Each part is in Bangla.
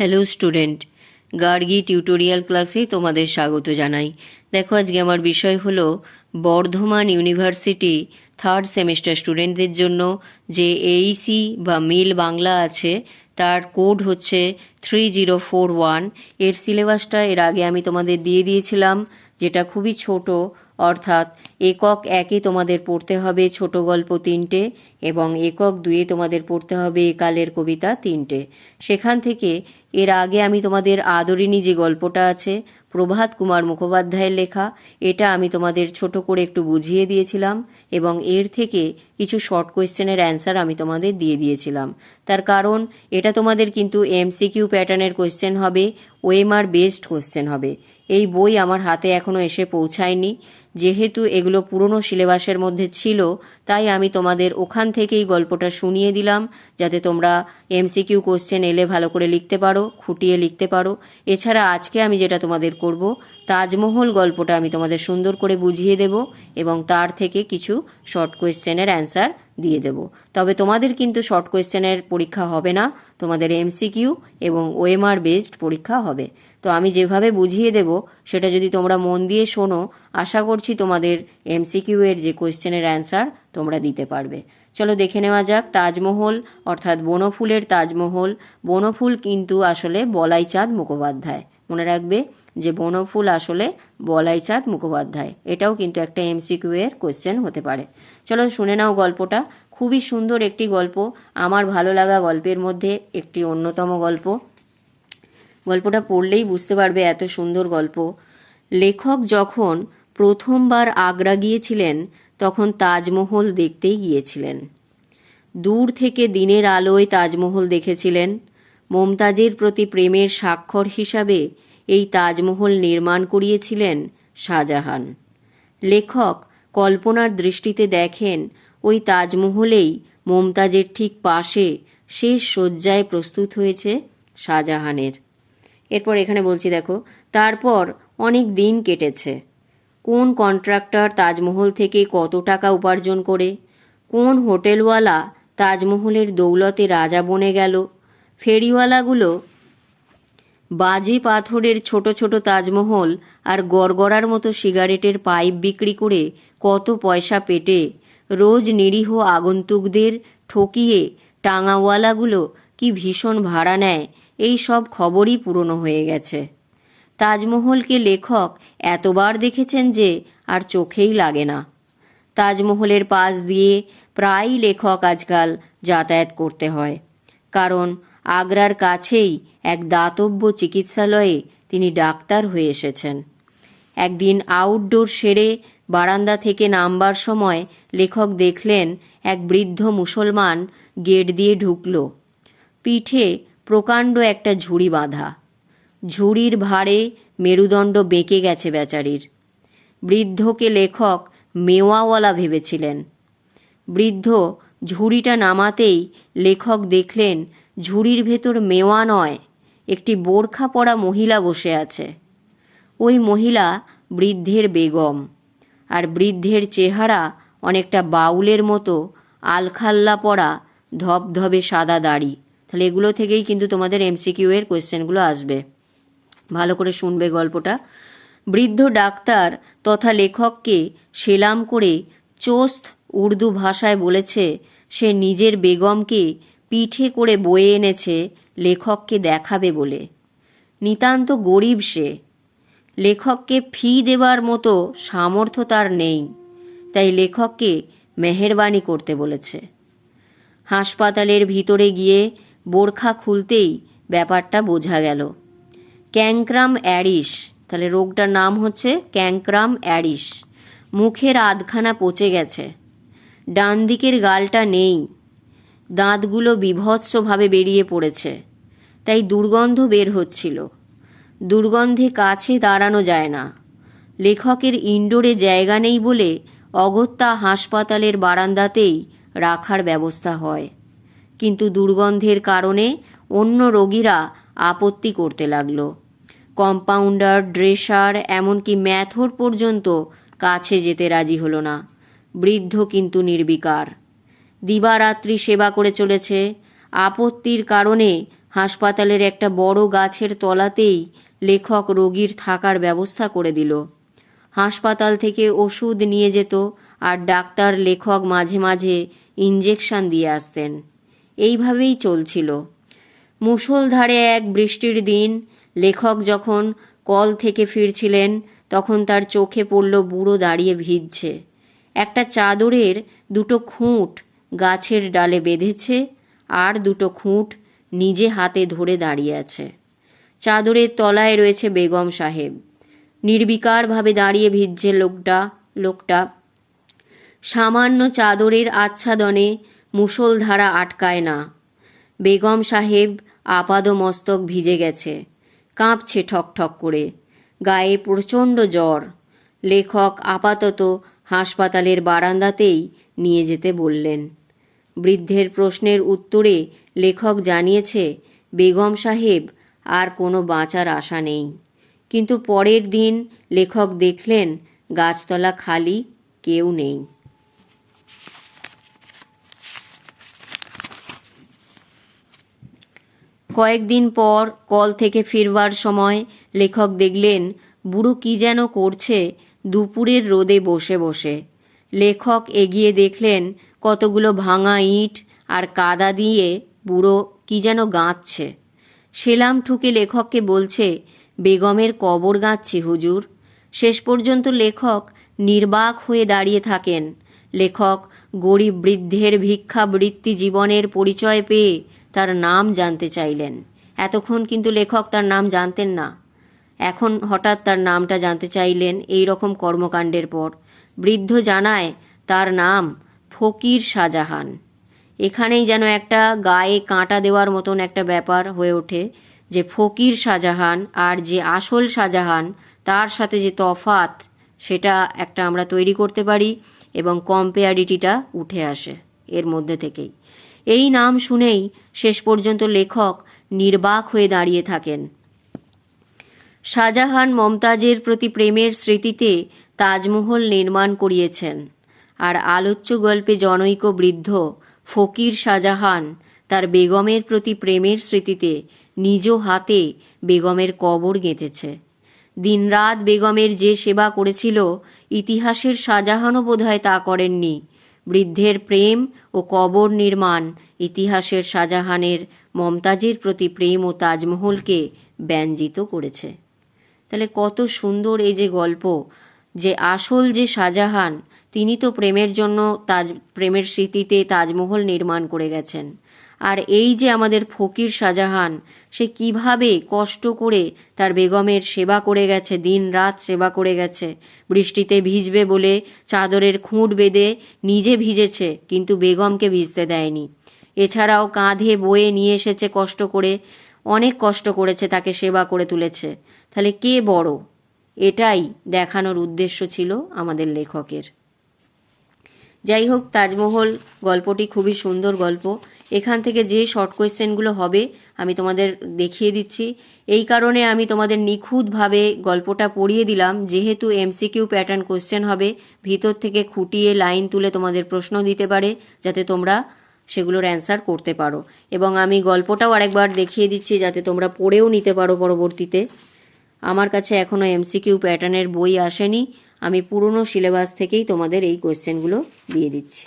হ্যালো স্টুডেন্ট গার্গি টিউটোরিয়াল ক্লাসে তোমাদের স্বাগত জানাই। দেখো, আজকে আমার বিষয় হলো বর্ধমান ইউনিভার্সিটি থার্ড সেমিস্টার স্টুডেন্টদের জন্য যে এইসি বা মিল বাংলা আছে, তার কোড হচ্ছে থ্রি জিরো ফোর ওয়ানের সিলেবাসটা এর আগে আমি তোমাদের দিয়ে দিয়েছিলাম, যেটা খুবই ছোট অর্থাৎ একক একে তোমাদের পড়তে হবে ছোট গল্প তিনটে এবং একক দুয়ে তোমাদের পড়তে হবে একালের কবিতা তিনটে। সেখান থেকে এর আগে আমি তোমাদের আদরিণী যে গল্পটা আছে, প্রভাত কুমার মুখোপাধ্যায়ের লেখা, এটা আমি তোমাদের ছোট করে একটু বুঝিয়ে দিয়েছিলাম এবং এর থেকে কিছু শর্ট কোয়েশ্চেনের অ্যান্সার আমি তোমাদের দিয়ে দিয়েছিলাম। তার কারণ, এটা তোমাদের কিন্তু এমসিকিউ প্যাটার্নের কোয়েশ্চেন হবে ওএমআর বেসড কোয়েশ্চেন হবে। এই বই আমার হাতে এখনও এসে পৌঁছায়নি। যেহেতু এগুলো পুরনো সিলেবাসের মধ্যে ছিল, তাই আমি তোমাদের ওখান থেকেই গল্পটা শুনিয়ে দিলাম, যাতে তোমরা এমসিকিউ কোশ্চেন এলে ভালো করে লিখতে পারো, খুঁটিয়ে লিখতে পারো। এছাড়া আজকে আমি যেটা তোমাদের করব, তাজমহল গল্পটা আমি তোমাদের সুন্দর করে বুঝিয়ে দেব এবং তার থেকে কিছু শর্ট কোয়েশ্চেনের অ্যান্সার দিয়ে দেব। তবে তোমাদের কিন্তু শর্ট কোয়েশ্চেনের পরীক্ষা হবে না, তোমাদের এমসিকিউ এবং ওএমআর বেসড পরীক্ষা হবে। তো আমি যেভাবে বুঝিয়ে দেব, সেটা যদি তোমরা মন দিয়ে শোনো, আশা করছি তোমাদের এমসিকিউ এর যে কোয়েশ্চেনের অ্যান্সার তোমরা দিতে পারবে। চলো দেখে নেওয়া যাক তাজমহল, অর্থাৎ বনফুলের তাজমহল। বনফুল কিন্তু আসলে বলাইচাঁদ মুখোপাধ্যায়। মনে রাখবে যে বনফুল আসলে বলাইচাঁদ মুখোপাধ্যায়। এটাও কিন্তু একটা এমসিকিউ এর কোয়েশ্চেন হতে পারে। চলো শুনে নাও গল্পটা। খুবই সুন্দর একটি গল্প। আমার ভালো লাগা গল্পের মধ্যে একটি অন্যতম গল্প। গল্পটা পড়লেই বুঝতে পারবে এত সুন্দর গল্প। লেখক যখন প্রথমবার আগ্রা গিয়েছিলেন, তখন তাজমহল দেখতেই গিয়েছিলেন। দূর থেকে দিনের আলোয় তাজমহল দেখেছিলেন। মমতাজের প্রতি প্রেমের স্বাক্ষর হিসাবে এই তাজমহল নির্মাণ করিয়েছিলেন শাহজাহান। লেখক কল্পনার দৃষ্টিতে দেখেন, ওই তাজমহলেই মমতাজের ঠিক পাশে শেষ শয্যায় প্রস্তুত হয়েছে শাহজাহানের। এরপর এখানে বলছি, দেখো, তারপর অনেক দিন কেটেছে। কোন কন্ট্রাক্টর তাজমহল থেকে কত টাকা উপার্জন করে? কোন হোটেলওয়ালা তাজমহলের দৌলতে রাজা বনে গেল? ফেরিওয়ালাগুলো বাজি পাথরের ছোট ছোট তাজমহল আর গড়গড়ার মতো সিগারেটের পাইপ বিক্রি করে কত পয়সা পেটে? রোজ নিরীহ আগন্তুকদের ঠকিয়ে টাঙাওয়ালাগুলো কি ভীষণ ভাড়া নেয়? এই সব খবরই পুরনো হয়ে গেছে। তাজমহলকে লেখক এতবার দেখেছেন যে আর চোখেই লাগে না। তাজমহলের পাশ দিয়ে প্রায়ই লেখক আজকাল যাতায়াত করতে হয়। কারণ আগ্রার কাছেই এক দাতব্য চিকিৎসালয়ে তিনি ডাক্তার হয়ে এসেছেন। একদিন আউটডোর সেরে বারান্দা থেকে নামবার সময় লেখক দেখলেন এক বৃদ্ধ মুসলমান গেট দিয়ে ঢুকল। পিঠে প্রকাণ্ড একটা ঝুড়ি বাঁধা। ঝুড়ির ভারে মেরুদণ্ড বেঁকে গেছে বেচারির। বৃদ্ধকে লেখক মেওয়াওয়ালা ভেবেছিলেন। বৃদ্ধ ঝুড়িটা নামাতেই লেখক দেখলেন ঝুড়ির ভেতর মেওয়া নয়, একটি বোরখা পরা মহিলা বসে আছে। ওই মহিলা বৃদ্ধের বেগম, আর বৃদ্ধের চেহারা অনেকটা বাউলের মতো, আলখাল্লা পরা ধবধবে সাদা দাড়ি। তাহলে এগুলো থেকেই কিন্তু তোমাদের এমসিকিউ এর কোয়েশ্চেনগুলো আসবে। ভালো করে শুনবে গল্পটা। বৃদ্ধ ডাক্তার তথা লেখককে সেলাম করে চোস্ত উর্দু ভাষায় বলেছে, সে নিজের বেগমকে পিঠে করে বয়ে এনেছে, লেখককে দেখাবে বলে। নিতান্ত গরিব সে। লেখককে ফি দেবার মতো সামর্থ্য তার নেই, তাই লেখককে মেহেরবানি করতে বলেছে। হাসপাতালের ভিতরে গিয়ে বোরখা খুলতেই ব্যাপারটা বোঝা গেল। ক্যাংক্রাম অ্যারিস তাহলে রোগটার নাম হচ্ছে ক্যাংক্রাম অ্যারিস মুখের আধখানা পচে গেছে। ডান দিকের গালটা নেই। দাঁতগুলো বিভৎসভাবে বেরিয়ে পড়েছে। তাই দুর্গন্ধ বের হচ্ছিল। দুর্গন্ধে কাছে দাঁড়ানো যায় না। লেখকের ইনডোরে জায়গা নেই বলে অগত্যা হাসপাতালের বারান্দাতেই রাখার ব্যবস্থা হয়। কিন্তু দুর্গন্ধের কারণে অন্য রোগীরা আপত্তি করতে লাগল। কম্পাউন্ডার, ড্রেসার, এমনকি ম্যাথর পর্যন্ত কাছে যেতে রাজি হলো না। বৃদ্ধ কিন্তু নির্বিকার। দিবারাত্রি সেবা করে চলেছে। আপত্তির কারণে হাসপাতালের একটা বড় গাছের তলাতেই লেখক রোগীর থাকার ব্যবস্থা করে দিল। হাসপাতাল থেকে ওষুধ নিয়ে যেত আর ডাক্তার, লেখক মাঝে মাঝে ইঞ্জেকশন দিয়ে আসতেন। এইভাবেই চলছিল। মুষলধারে এক বৃষ্টির দিন, লেখক যখন কল থেকে ফিরছিলেন, তখন তার চোখে পড়ল বুড়ো দাঁড়িয়ে ভিজছে। একটা চাদরের দুটো খুঁট গাছের ডালে বেঁধেছে, আর দুটো খুঁট নিজে হাতে ধরে দাঁড়িয়ে আছে। চাদরের তলায় রয়েছে বেগম সাহেব। নির্বিকারভাবে দাঁড়িয়ে ভিজছে লোকটা লোকটা। সামান্য চাদরের আচ্ছাদনে মুষলধারা আটকায় না। বেগম সাহেব আপাদ মস্তক ভিজে গেছে। কাঁপছে ঠক ঠক করে। গায়ে প্রচণ্ড জ্বর। লেখক আপাতত হাসপাতালের বারান্দাতেই নিয়ে যেতে বললেন। বৃদ্ধের প্রশ্নের উত্তরে লেখক জানিয়েছে, বেগম সাহেব, আর কোনো বাঁচার আশা নেই। কিন্তু পরের দিন লেখক দেখলেন, গাছতলা খালি, কেউ নেই। কয়েকদিন পর কল থেকে ফিরবার সময় লেখক দেখলেন, বুড়ো কি যেন করছে দুপুরের রোদে বসে বসে। লেখক এগিয়ে দেখলেন, কতগুলো ভাঙা ইট আর কাদা দিয়ে বুড়ো কি যেন গাঁথছে সেলাম ঠুকে লেখককে বলছে, বেগমের কবর গাঁথছি হুজুর। শেষ পর্যন্ত লেখক নির্বাক হয়ে দাঁড়িয়ে থাকেন। লেখক গরিব বৃদ্ধের ভিক্ষাবৃত্তি জীবনের পরিচয় পেয়ে তার নাম জানতে চাইলেন। এতক্ষণ কিন্তু লেখক তার নাম জানতেন না। এখন হঠাৎ তার নামটা জানতে চাইলেন এই রকম কর্মকাণ্ডের পর। বৃদ্ধ জানায়, তার নাম ফকির শাহজাহান। এখানেই যেন একটা গায়ে কাঁটা দেওয়ার মতন একটা ব্যাপার হয়ে ওঠে যে ফকির শাহজাহান আর যে আসল শাহজাহান, তার সাথে যে তফাত সেটা একটা আমরা তৈরি করতে পারি এবং কম্পেয়ারিটিটা উঠে আসে এর মধ্যে থেকেই। এই নাম শুনেই শেষ পর্যন্ত লেখক নির্বাক হয়ে দাঁড়িয়ে থাকেন। শাহজাহান মমতাজের প্রতি প্রেমের স্মৃতিতে তাজমহল নির্মাণ করিয়েছেন আর আলোচ্য গল্পে জনৈক বৃদ্ধ ফকির শাহজাহান তার বেগমের প্রতি প্রেমের স্মৃতিতে নিজ হাতে বেগমের কবর গেঁথেছে। দিনরাত বেগমের যে সেবা করেছিল, ইতিহাসের শাহজাহানও বোধহয় তা করেননি। বৃদ্ধের প্রেম ও কবর নির্মাণ ইতিহাসের শাহজাহানের মমতাজের প্রতি প্রেম ও তাজমহলকে ব্যঞ্জিত করেছে। তাহলে কত সুন্দর এই যে গল্প যে আসল যে শাহজাহান, তিনি তো প্রেমের জন্য তাজ, প্রেমের স্মৃতিতে তাজমহল নির্মাণ করে গেছেন। আর এই যে আমাদের ফকির শাহজাহান, সে কীভাবে কষ্ট করে তার বেগমের সেবা করে গেছে, দিন রাত সেবা করে গেছে। বৃষ্টিতে ভিজবে বলে চাদরের খুঁট বেঁধে নিজে ভিজেছে, কিন্তু বেগমকে ভিজতে দেয়নি। এছাড়াও কাঁধে বয়ে নিয়ে এসেছে কষ্ট করে, অনেক কষ্ট করেছে, তাকে সেবা করে তুলেছে। তাহলে কে বড়? এটাই দেখানোর উদ্দেশ্য ছিল আমাদের লেখকের। যাই হোক, তাজমহল গল্পটি খুবই সুন্দর গল্প। এখান থেকে যে শর্ট কোয়েশ্চেনগুলো হবে, আমি তোমাদের দেখিয়ে দিচ্ছি। এই কারণে আমি তোমাদের নিখুঁতভাবে গল্পটা পড়িয়ে দিলাম। যেহেতু এমসিকিউ প্যাটার্ন কোয়েশ্চেন হবে, ভিতর থেকে খুঁটিয়ে লাইন তুলে তোমাদের প্রশ্ন দিতে পারে, যাতে তোমরা সেগুলোর অ্যান্সার করতে পারো। এবং আমি গল্পটাও আরেকবার দেখিয়ে দিচ্ছি, যাতে তোমরা পড়েও নিতে পারো পরবর্তীতে। আমার কাছে এখনও এমসিকিউ প্যাটার্নের বই আসেনি। আমি পুরনো সিলেবাস থেকেই তোমাদের এই কোয়েশ্চেনগুলো দিয়ে দিচ্ছি।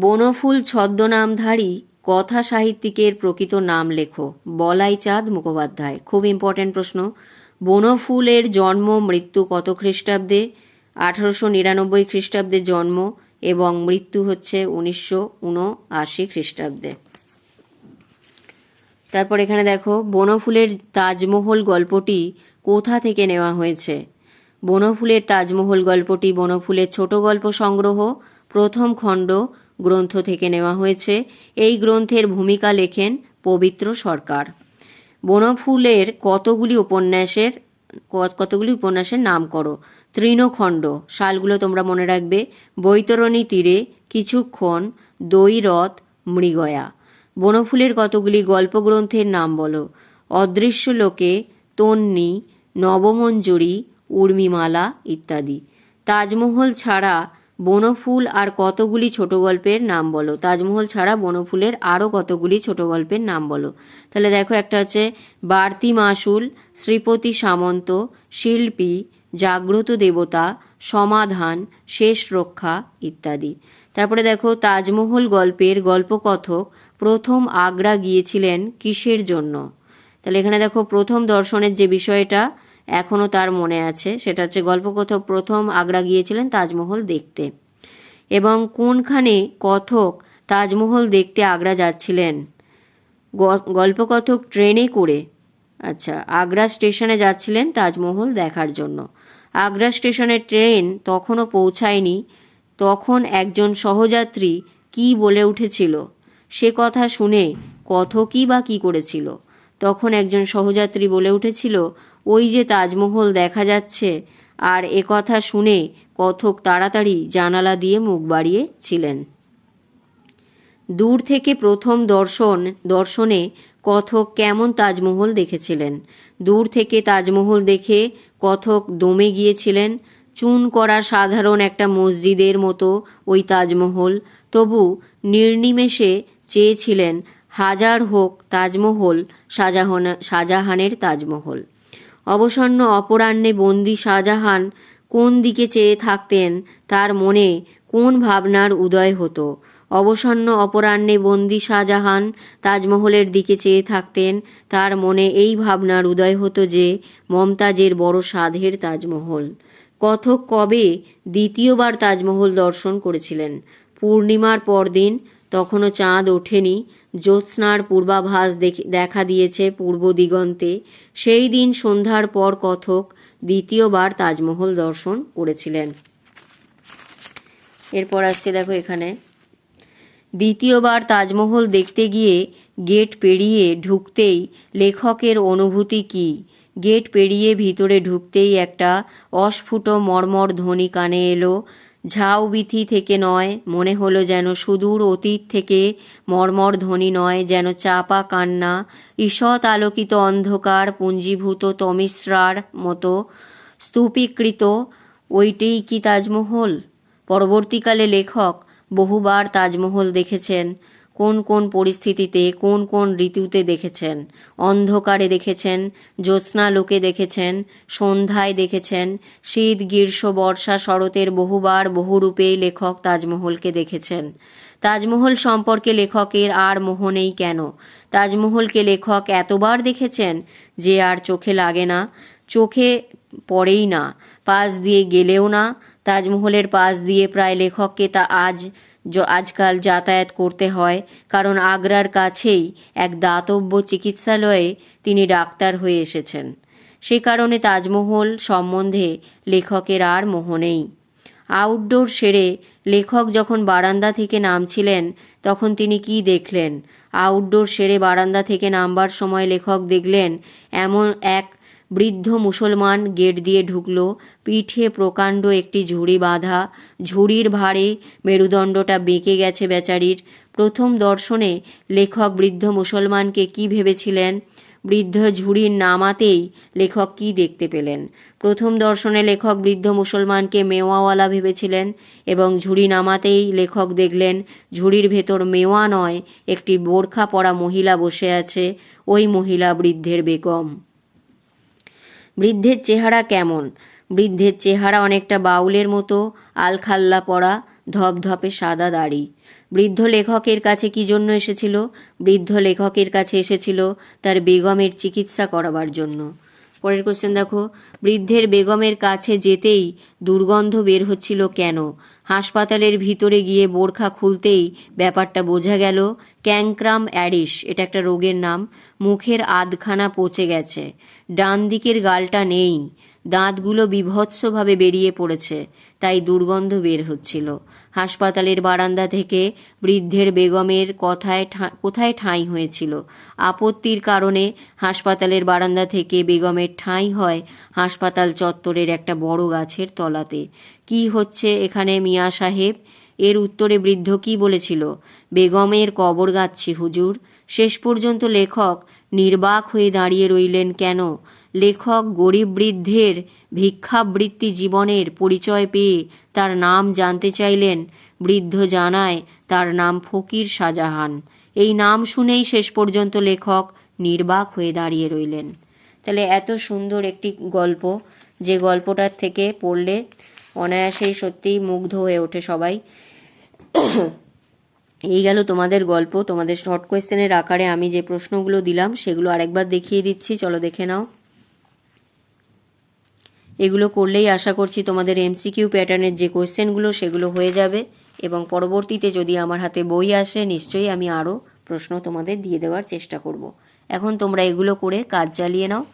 বনফুল ছদ্মনামধারী কথা সাহিত্যিকের প্রকৃত নাম লেখো। বলাই চাঁদ মুখোপাধ্যায়। খুব ইম্পর্ট্যান্ট প্রশ্ন। বনফুলের জন্ম মৃত্যু কত খ্রিস্টাব্দে? আঠারোশো নিরানব্বই খ্রিস্টাব্দে জন্ম এবং মৃত্যু হচ্ছে উনিশশো উনআশি খ্রিস্টাব্দে। তারপর এখানে দেখো, বনফুলের তাজমহল গল্পটি কোথা থেকে নেওয়া হয়েছে? বনফুলের তাজমহল গল্পটি বনফুলের ছোট গল্প সংগ্রহ, প্রথম খণ্ড গ্রন্থ থেকে নেওয়া হয়েছে। এই গ্রন্থের ভূমিকা লেখেন পবিত্র সরকার। বনফুলের কতগুলি উপন্যাসের কতগুলি উপন্যাসের নাম করো? তৃণখণ্ড, সালগুলো তোমরা মনে রাখবে। বৈতরণী তীরে কিছুক্ষণ দৈরথ মৃগয়া। বনফুলের কতগুলি গল্পগ্রন্থের নাম বলো? অদৃশ্য লোকে তন্নি, নবমঞ্জুরি, উর্মিমালা ইত্যাদি। তাজমহল ছাড়া বনফুল আর কতগুলি ছোট গল্পের নাম বলো। তাজমহল ছাড়া বনফুলের আরও কতগুলি ছোট গল্পের নাম বলো। তাহলে দেখো একটা হচ্ছে বাড়তি মাসুল শ্রীপতি সামন্ত, শিল্পী, জাগ্রত দেবতা, সমাধান, শেষ রক্ষা ইত্যাদি। তারপরে দেখো, তাজমহল গল্পের গল্পকথক প্রথম আগ্রা গিয়েছিলেন কিসের জন্য? তাহলে এখানে দেখো, প্রথম দর্শনের যে বিষয়টা এখনও তার মনে আছে। সেটা হচ্ছে গল্পকথক প্রথম আগ্রা গিয়েছিলেন তাজমহল দেখতে। এবং কোনখানে কথক তাজমহল দেখতে আগ্রা যাচ্ছিলেন? গল্পকথক ট্রেনে করে। আচ্ছা আগ্রা স্টেশনে যাচ্ছিলেন তাজমহল দেখার জন্য। আগ্রা স্টেশনে ট্রেন তখনও পৌঁছায়নি। তখন একজন সহযাত্রী কি বলে উঠেছিল? সে কথা শুনে কথকই বা কি করেছিল? তখন একজন সহযাত্রী বলে উঠেছিল ওই যে তাজমহল দেখা যাচ্ছে। আর এ কথা শুনে কথক তাড়াতাড়ি জানালা দিয়ে মুখ বাড়িয়েছিলেন দূর থেকে প্রথম দর্শন, দর্শনে কথক কেমন তাজমহল দেখেছিলেন। দূর থেকে তাজমহল দেখে কথক দমে গিয়েছিলেন। চুন করা সাধারণ একটা মসজিদের মতো ওই তাজমহল। তবু নির্নিমেষে চেয়েছিলেন, হাজার হোক তাজমহল শাহজাহান শাহজাহানের তাজমহল। অবসন্ন অপরাহ্নে বন্দি শাহজাহান কোন দিকে চেয়ে থাকতেন তার মনে কোন ভাবনার উদয় হতো? অবসন্ন অপরাহ্নে বন্দি শাহজাহান তাজমহলের দিকে চেয়ে থাকতেন, তার মনে এই ভাবনার উদয় হতো যে মমতাজের বড় সাধের তাজমহল। কথক কবে দ্বিতীয়বার তাজমহল দর্শন করেছিলেন? পূর্ণিমার পরদিন তখনও চাঁদ ওঠেনি। জ্যোৎস্নার পূর্বাভাস দেখে- দিয়েছে পূর্ব দিগন্তে। সেই দিন সন্ধ্যার পর কথক দ্বিতীয়বার তাজমহল দর্শন করেছিলেন। এরপর আসছে দেখো এখানে। দ্বিতীয়বার তাজমহল দেখতে গিয়ে গেট পেরিয়ে ঢুকতেই লেখকের অনুভূতি কী? গেট পেরিয়ে ভিতরে ঢুকতেই একটা অস্ফুট মর্মর ধ্বনি কানে এলো। ঝাউবিথি থেকে নয়, মনে হলো যেন সুদূর অতীত থেকে মর্মর ধ্বনি নয়, যেন চাপা কান্না, ঈষৎ আলোকিত অন্ধকার, পুঞ্জীভূত তমিশ্রার মতো স্তূপীকৃত, ওইটেই কি তাজমহল? পরবর্তীকালে লেখক বহুবার তাজমহল দেখেছেন। কোন কোন পরিস্থিতিতে, কোন কোন ঋতুতে দেখেছেন? অন্ধকারে দেখেছেন জ্যোৎস্নালোকে দেখেছেন, সন্ধ্যায় দেখেছেন, শীত, গ্রীষ্ম, বর্ষা, শরতের বহুবার বহুরূপেই লেখক তাজমহলকে দেখেছেন। তাজমহল সম্পর্কে লেখকের আর মোহ নেই কেন? তাজমহলকে লেখক এতবার দেখেছেন যে আর চোখে লাগে না, চোখে পড়েই না, পাশ দিয়ে গেলেও না। তাজমহলের পাশ দিয়ে প্রায় লেখককে তা আজ আজকাল যাতায়াত করতে হয়। কারণ আগ্রার কাছেই এক দাতব্য চিকিৎসালয়ে তিনি ডাক্তার হয়ে এসেছেন। সে কারণে তাজমহল সম্বন্ধে লেখকের আর মোহ নেই। আউটডোর সেরে লেখক যখন বারান্দা থেকে নামছিলেন, তখন তিনি কি দেখলেন? আউটডোর সেরে বারান্দা থেকে নামবার সময় লেখক দেখলেন, এমন এক বৃদ্ধ মুসলমান গেট দিয়ে ঢুকল, পিঠে প্রকাণ্ড একটি ঝুড়ি বাঁধা। ঝুড়ির ভারে মেরুদণ্ডটা বেঁকে গেছে বেচারির। প্রথম দর্শনে লেখক বৃদ্ধ মুসলমানকে কি ভেবেছিলেন? বৃদ্ধ ঝুড়ির নামাতেই লেখক কি দেখতে পেলেন? প্রথম দর্শনে লেখক বৃদ্ধ মুসলমানকে মেওয়াওয়ালা ভেবেছিলেন এবং ঝুড়ি নামাতেই লেখক দেখলেন, ঝুড়ির ভেতর মেওয়া নয়, একটি বোরখা পরা মহিলা বসে আছে, ওই মহিলা বৃদ্ধের বেগম। বৃদ্ধের চেহারা কেমন? বৃদ্ধের চেহারা অনেকটা বাউলের মতো আলখাল্লা পরা, ধপধপে সাদা দাড়ি। বৃদ্ধ লেখকের কাছে কি জন্য এসেছিল? বৃদ্ধ লেখকের কাছে এসেছিল তার বেগমের চিকিৎসা করাবার জন্য। পরের কোশ্চেন দেখো। বৃদ্ধের বেগমের কাছে যেতেই দুর্গন্ধ বের হচ্ছিল কেন? হাসপাতালের ভিতরে গিয়ে বোরখা খুলতেই ব্যাপারটা বোঝা গেল ক্যাংক্রাম অ্যাডিস, এটা একটা রোগের নাম। মুখের আধখানা পচে গেছে। ডান দিকের গালটা নেই। দাঁতগুলো বিভৎসভাবে বেরিয়ে পড়েছে, তাই দুর্গন্ধ বের হচ্ছিল। হাসপাতালের বারান্দা থেকে বৃদ্ধের বেগমের কথায় কোথায় ঠাঁই হয়েছিল? আপত্তির কারণে হাসপাতালের বারান্দা থেকে বেগমের ঠাঁই হয় হাসপাতাল চত্বরের একটা বড় গাছের তলাতে। কি হচ্ছে এখানে মিয়া সাহেব? এর উত্তরে বৃদ্ধ কি বলেছিল? বেগমের কবর গাচ্ছি, হুজুর। শেষ পর্যন্ত লেখক নির্বাক হয়ে দাঁড়িয়ে রইলেন কেন? লেখক গরিব বৃদ্ধের ভিক্ষাবৃত্তি জীবনের পরিচয় পেয়ে তার নাম জানতে চাইলেন। বৃদ্ধ জানায়, তার নাম ফকির শাহজাহান। এই নাম শুনেই শেষ পর্যন্ত লেখক নির্বাক হয়ে দাঁড়িয়ে রইলেন। তাহলে এত সুন্দর একটি গল্প, যে গল্পটার থেকে পড়লে অনায়াসেই সত্যিই মুগ্ধ হয়ে ওঠে সবাই। এই গেল তোমাদের গল্প, তোমাদের শর্ট কোয়েশ্চেনের আকারে আমি যে প্রশ্নগুলো দিলাম, সেগুলো আরেকবার দেখিয়ে দিচ্ছি, চলো দেখে নাও। এগুলো করলেই আশা করছি তোমাদের এমসিকিউ প্যাটার্নের যে কোয়েশ্চেনগুলো সেগুলো হয়ে যাবে। এবং পরবর্তীতে যদি আমার হাতে বই আসে, নিশ্চয়ই আমি আরও প্রশ্ন তোমাদের দিয়ে দেওয়ার চেষ্টা করব। এখন তোমরা এগুলো করে কাজ চালিয়ে নাও।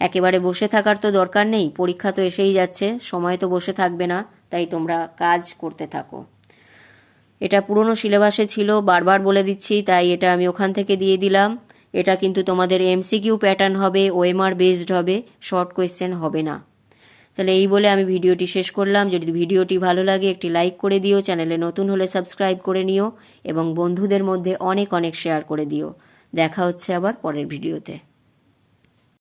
একেবারে বসে থাকার তো দরকার নেই, পরীক্ষা তো এসেই যাচ্ছে, সময় তো বসে থাকবে না, তাই তোমরা কাজ করতে থাকো। এটা পুরনো সিলেবাসে ছিল, বারবার বলে দিচ্ছি, তাই এটা আমি ওখান থেকে দিয়ে দিলাম। এটা কিন্তু তোমাদের এমসিকিউ প্যাটার্ন হবে ওএমআর বেসড হবে শর্ট কোয়েশ্চেন হবে না। তাহলে এই বলে আমি ভিডিওটি শেষ করলাম। যদি ভিডিওটি ভালো লাগে, একটি লাইক করে দিও, চ্যানেলে নতুন হলে সাবস্ক্রাইব করে নিও, এবং বন্ধুদের মধ্যে অনেক অনেক শেয়ার করে দিও। দেখা হচ্ছে আবার পরের ভিডিওতে।